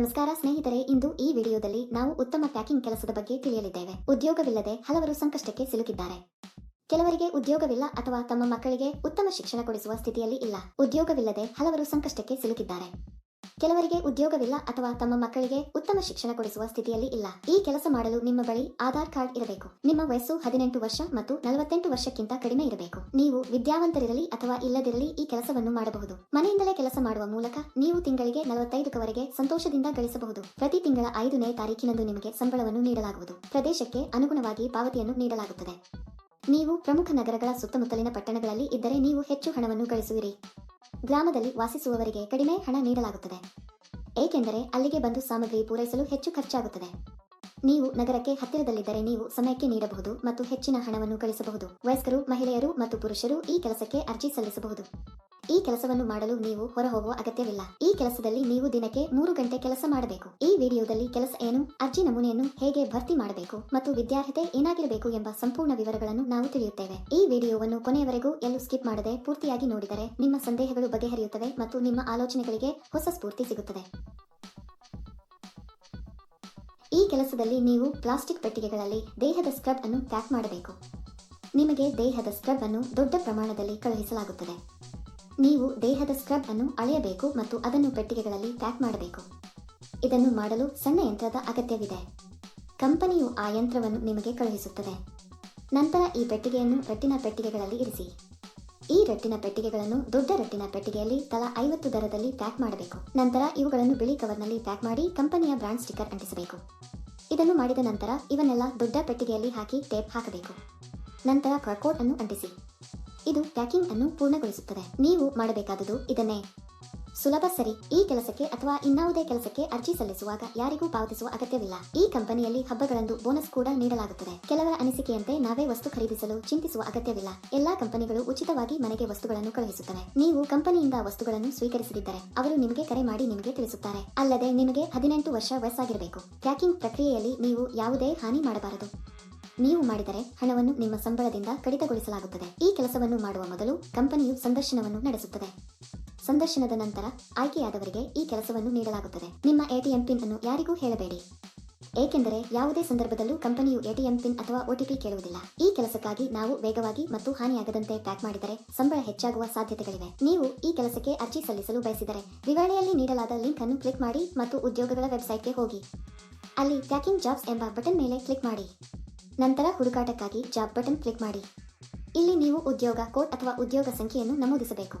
ನಮಸ್ಕಾರ ಸ್ನೇಹಿತರೆ, ಇಂದು ಈ ವಿಡಿಯೋದಲ್ಲಿ ನಾವು ಉತ್ತಮ ಪ್ಯಾಕಿಂಗ್ ಕೆಲಸದ ಬಗ್ಗೆ ತಿಳಿಯಲಿದ್ದೇವೆ. ಉದ್ಯೋಗವಿಲ್ಲದೆ ಹಲವರು ಸಂಕಷ್ಟಕ್ಕೆ ಸಿಲುಕಿದ್ದಾರೆ. ಕೆಲವರಿಗೆ ಉದ್ಯೋಗವಿಲ್ಲ ಅಥವಾ ತಮ್ಮ ಮಕ್ಕಳಿಗೆ ಉತ್ತಮ ಶಿಕ್ಷಣ ಕೊಡಿಸುವ ಸ್ಥಿತಿಯಲ್ಲಿ ಇಲ್ಲ. ಉದ್ಯೋಗವಿಲ್ಲದೆ ಹಲವರು ಸಂಕಷ್ಟಕ್ಕೆ ಸಿಲುಕಿದ್ದಾರೆ. ಕೆಲವರಿಗೆ ಉದ್ಯೋಗವಿಲ್ಲ ಅಥವಾ ತಮ್ಮ ಮಕ್ಕಳಿಗೆ ಉತ್ತಮ ಶಿಕ್ಷಣ ಕೊಡಿಸುವ ಸ್ಥಿತಿಯಲ್ಲಿ ಇಲ್ಲ. ಈ ಕೆಲಸ ಮಾಡಲು ನಿಮ್ಮ ಬಳಿ ಆಧಾರ್ ಕಾರ್ಡ್ ಇರಬೇಕು. ನಿಮ್ಮ ವಯಸ್ಸು ಹದಿನೆಂಟು ವರ್ಷ ಮತ್ತು ನಲವತ್ತೆಂಟು ವರ್ಷಕ್ಕಿಂತ ಕಡಿಮೆ ಇರಬೇಕು. ನೀವು ವಿದ್ಯಾವಂತರಿರಲಿ ಅಥವಾ ಇಲ್ಲದಿರಲಿ ಈ ಕೆಲಸವನ್ನು ಮಾಡಬಹುದು. ಮನೆಯಿಂದಲೇ ಕೆಲಸ ಮಾಡುವ ಮೂಲಕ ನೀವು ತಿಂಗಳಿಗೆ ನಲವತ್ತೈದರವರೆಗೆ ಸಂತೋಷದಿಂದ ಗಳಿಸಬಹುದು. ಪ್ರತಿ ತಿಂಗಳ ಐದನೇ ತಾರೀಕಿನಂದು ನಿಮಗೆ ಸಂಬಳವನ್ನು ನೀಡಲಾಗುವುದು. ಪ್ರದೇಶಕ್ಕೆ ಅನುಗುಣವಾಗಿ ಪಾವತಿಯನ್ನು ನೀಡಲಾಗುತ್ತದೆ. ನೀವು ಪ್ರಮುಖ ನಗರಗಳ ಸುತ್ತಮುತ್ತಲಿನ ಪಟ್ಟಣಗಳಲ್ಲಿ ಇದ್ದರೆ ನೀವು ಹೆಚ್ಚು ಹಣವನ್ನು ಗಳಿಸುವಿರಿ. ಗ್ರಾಮದಲ್ಲಿ ವಾಸಿಸುವವರಿಗೆ ಕಡಿಮೆ ಹಣ ನೀಡಲಾಗುತ್ತದೆ. ಏಕೆಂದರೆ ಅಲ್ಲಿಗೆ ಬಂದು ಸಾಮಗ್ರಿ ಪೂರೈಸಲು ಹೆಚ್ಚು ಖರ್ಚಾಗುತ್ತದೆ. ನೀವು ನಗರಕ್ಕೆ ಹತ್ತಿರದಲ್ಲಿದ್ದರೆ ನೀವು ಸಮಯಕ್ಕೆ ನೀಡಬಹುದು ಮತ್ತು ಹೆಚ್ಚಿನ ಹಣವನ್ನು ಗಳಿಸಬಹುದು ವಯಸ್ಕರು, ಮಹಿಳೆಯರು ಮತ್ತು ಪುರುಷರು ಈ ಕೆಲಸಕ್ಕೆ ಅರ್ಜಿ ಸಲ್ಲಿಸಬಹುದು. ಈ ಕೆಲಸವನ್ನು ಮಾಡಲು ನೀವು ಹೊರ ಹೋಗುವ ಅಗತ್ಯವಿಲ್ಲ. ಈ ಕೆಲಸದಲ್ಲಿ ನೀವು ದಿನಕ್ಕೆ ಮೂರು ಗಂಟೆ ಕೆಲಸ ಮಾಡಬೇಕು. ಈ ವಿಡಿಯೋದಲ್ಲಿ ಕೆಲಸ ಏನು, ಅರ್ಜಿ ನಮೂನೆಯನ್ನು ಹೇಗೆ ಭರ್ತಿ ಮಾಡಬೇಕು ಮತ್ತು ವಿದ್ಯಾರ್ಹತೆ ಏನಾಗಿರಬೇಕು ಎಂಬ ಸಂಪೂರ್ಣ ವಿವರಗಳನ್ನು ನಾವು ತಿಳಿಯುತ್ತೇವೆ. ಈ ವಿಡಿಯೋವನ್ನು ಕೊನೆಯವರೆಗೂ ಎಲ್ಲೂ ಸ್ಕಿಪ್ ಮಾಡದೆ ಪೂರ್ತಿಯಾಗಿ ನೋಡಿದರೆ ನಿಮ್ಮ ಸಂದೇಹಗಳು ಬಗೆಹರಿಯುತ್ತವೆ ಮತ್ತು ನಿಮ್ಮ ಆಲೋಚನೆಗಳಿಗೆ ಹೊಸ ಸ್ಫೂರ್ತಿ ಸಿಗುತ್ತದೆ. ಕೆಲಸದಲ್ಲಿ ನೀವು ಪ್ಲಾಸ್ಟಿಕ್ ಪೆಟ್ಟಿಗೆಗಳಲ್ಲಿ ದೇಹದ ಸ್ಕ್ರಬ್ ಅನ್ನು ಪ್ಯಾಕ್ ಮಾಡಬೇಕು. ನಿಮಗೆ ದೇಹದ ಸ್ಕ್ರಬ್ ಅನ್ನು ದೊಡ್ಡ ಪ್ರಮಾಣದಲ್ಲಿ ಕಳುಹಿಸಲಾಗುತ್ತದೆ. ನೀವು ದೇಹದ ಸ್ಕ್ರಬ್ ಅನ್ನು ಅಳೆಯಬೇಕು ಮತ್ತು ಅದನ್ನು ಪೆಟ್ಟಿಗೆಗಳಲ್ಲಿ ಪ್ಯಾಕ್ ಮಾಡಬೇಕು. ಇದನ್ನು ಮಾಡಲು ಸಣ್ಣ ಯಂತ್ರದ ಅಗತ್ಯವಿದೆ. ಕಂಪನಿಯು ಆ ಯಂತ್ರವನ್ನು ನಿಮಗೆ ಕಳುಹಿಸುತ್ತದೆ. ನಂತರ ಈ ಪೆಟ್ಟಿಗೆಯನ್ನು ರಟ್ಟಿನ ಪೆಟ್ಟಿಗೆಗಳಲ್ಲಿ ಇರಿಸಿ. ಈ ರಟ್ಟಿನ ಪೆಟ್ಟಿಗೆಗಳನ್ನು ದೊಡ್ಡ ರಟ್ಟಿನ ಪೆಟ್ಟಿಗೆಯಲ್ಲಿ ತಲಾ ಐವತ್ತು ದರದಲ್ಲಿ ಪ್ಯಾಕ್ ಮಾಡಬೇಕು. ನಂತರ ಇವುಗಳನ್ನು ಬಿಳಿ ಕವರ್ನಲ್ಲಿ ಪ್ಯಾಕ್ ಮಾಡಿ ಕಂಪನಿಯ ಬ್ರಾಂಡ್ ಸ್ಟಿಕ್ಕರ್ ಅಂಟಿಸಬೇಕು. ಇದನ್ನು ಮಾಡಿದ ನಂತರ ಇವನ್ನೆಲ್ಲ ದೊಡ್ಡ ಪೆಟ್ಟಿಗೆಯಲ್ಲಿ ಹಾಕಿ ಟೇಪ್ ಹಾಕಬೇಕು. ನಂತರ ಕರ್ಕೋಟ್ ಅನ್ನು ಅಂಟಿಸಿ. ಇದು ಪ್ಯಾಕಿಂಗ್ ಅನ್ನು ಪೂರ್ಣಗೊಳಿಸುತ್ತದೆ. ನೀವು ಮಾಡಬೇಕಾದುದು ಇದನ್ನೇ. ಸುಲಭ ಸರಿ. ಈ ಕೆಲಸಕ್ಕೆ ಅಥವಾ ಇನ್ನಾವುದೇ ಕೆಲಸಕ್ಕೆ ಅರ್ಜಿ ಸಲ್ಲಿಸುವಾಗ ಯಾರಿಗೂ ಪಾವತಿಸುವ ಅಗತ್ಯವಿಲ್ಲ. ಈ ಕಂಪನಿಯಲ್ಲಿ ಹಬ್ಬಗಳಂದು ಬೋನಸ್ ಕೂಡ ನೀಡಲಾಗುತ್ತದೆ. ಕೆಲವರ ಅನಿಸಿಕೆಯಂತೆ ನಾವೇ ವಸ್ತು ಖರೀದಿಸಲು ಚಿಂತಿಸುವ ಅಗತ್ಯವಿಲ್ಲ. ಎಲ್ಲಾ ಕಂಪನಿಗಳು ಉಚಿತವಾಗಿ ಮನೆಗೆ ವಸ್ತುಗಳನ್ನು ಕಳುಹಿಸುತ್ತವೆ. ನೀವು ಕಂಪನಿಯಿಂದ ವಸ್ತುಗಳನ್ನು ಸ್ವೀಕರಿಸದಿದ್ದರೆ ಅವರು ನಿಮಗೆ ಕರೆ ಮಾಡಿ ನಿಮಗೆ ತಿಳಿಸುತ್ತಾರೆ. ಅಲ್ಲದೆ ನಿಮಗೆ ಹದಿನೆಂಟು ವರ್ಷ ವಯಸ್ಸಾಗಿರಬೇಕು. ಪ್ಯಾಕಿಂಗ್ ಪ್ರಕ್ರಿಯೆಯಲ್ಲಿ ನೀವು ಯಾವುದೇ ಹಾನಿ ಮಾಡಬಾರದು. ನೀವು ಮಾಡಿದರೆ ಹಣವನ್ನು ನಿಮ್ಮ ಸಂಬಳದಿಂದ ಕಡಿತಗೊಳಿಸಲಾಗುತ್ತದೆ. ಈ ಕೆಲಸವನ್ನು ಮಾಡುವ ಮೊದಲು ಕಂಪನಿಯು ಸಂದರ್ಶನವನ್ನು ನಡೆಸುತ್ತದೆ. ಸಂದರ್ಶನದ ನಂತರ ಆಯ್ಕೆಯಾದವರಿಗೆ ಈ ಕೆಲಸವನ್ನು ನೀಡಲಾಗುತ್ತದೆ. ನಿಮ್ಮ ಎಟಿಎಂ ಪಿನ್ ಅನ್ನು ಯಾರಿಗೂ ಹೇಳಬೇಡಿ. ಏಕೆಂದರೆ ಯಾವುದೇ ಸಂದರ್ಭದಲ್ಲೂ ಕಂಪನಿಯು ಎಟಿಎಂ ಪಿನ್ ಅಥವಾ ಒಟಿಪಿ ಕೇಳುವುದಿಲ್ಲ. ಈ ಕೆಲಸಕ್ಕಾಗಿ ನಾವು ವೇಗವಾಗಿ ಮತ್ತು ಹಾನಿಯಾಗದಂತೆ ಪ್ಯಾಕ್ ಮಾಡಿದರೆ ಸಂಬಳ ಹೆಚ್ಚಾಗುವ ಸಾಧ್ಯತೆಗಳಿವೆ. ನೀವು ಈ ಕೆಲಸಕ್ಕೆ ಅರ್ಜಿ ಸಲ್ಲಿಸಲು ಬಯಸಿದರೆ ವಿವರಣೆಯಲ್ಲಿ ನೀಡಲಾದ ಲಿಂಕ್ ಅನ್ನು ಕ್ಲಿಕ್ ಮಾಡಿ ಮತ್ತು ಉದ್ಯೋಗಗಳ ವೆಬ್ಸೈಟ್ಗೆ ಹೋಗಿ. ಅಲ್ಲಿ ಪ್ಯಾಕಿಂಗ್ ಜಾಬ್ಸ್ ಎಂಬ ಬಟನ್ ಮೇಲೆ ಕ್ಲಿಕ್ ಮಾಡಿ. ನಂತರ ಹುಡುಕಾಟಕ್ಕಾಗಿ ಜಾಬ್ ಬಟನ್ ಕ್ಲಿಕ್ ಮಾಡಿ. ಇಲ್ಲಿ ನೀವು ಉದ್ಯೋಗ ಕೋಡ್ ಅಥವಾ ಉದ್ಯೋಗ ಸಂಖ್ಯೆಯನ್ನು ನಮೂದಿಸಬೇಕು.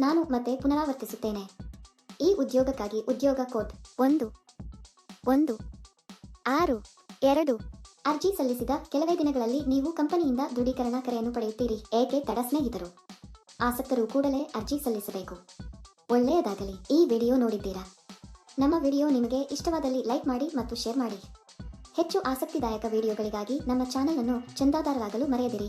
ನಾನು ಮತ್ತೆ ಪುನರಾವರ್ತಿಸುತ್ತೇನೆ. ಈ ಉದ್ಯೋಗಕ್ಕಾಗಿ ಉದ್ಯೋಗ ಕೋಡ್ ಒಂದು ಒಂದು, ಆರು, ಎರಡು ಅರ್ಜಿ ಸಲ್ಲಿಸಿದ ಕೆಲವೇ ದಿನಗಳಲ್ಲಿ ನೀವು ಕಂಪನಿಯಿಂದ ದೃಢೀಕರಣ ಕರೆಯನ್ನು ಪಡೆಯುತ್ತೀರಿ, ಏಕೆ ತಡ ಸ್ನೇಹಿತರು? ಆಸಕ್ತರು ಕೂಡಲೇ ಅರ್ಜಿ ಸಲ್ಲಿಸಬೇಕು. ಒಳ್ಳೆಯದಾಗಲಿ. ಈ ವಿಡಿಯೋ ನೋಡಿದ್ದೀರಾ? ನಮ್ಮ ವಿಡಿಯೋ ನಿಮಗೆ ಇಷ್ಟವಾದಲ್ಲಿ ಲೈಕ್ ಮಾಡಿ ಮತ್ತು ಶೇರ್ ಮಾಡಿ. ಹೆಚ್ಚು ಆಸಕ್ತಿದಾಯಕ ವಿಡಿಯೋಗಳಿಗಾಗಿ ನಮ್ಮ ಚಾನೆಲ್ ಅನ್ನು ಚಂದಾದಾರರಾಗಲು ಮರೆಯದಿರಿ.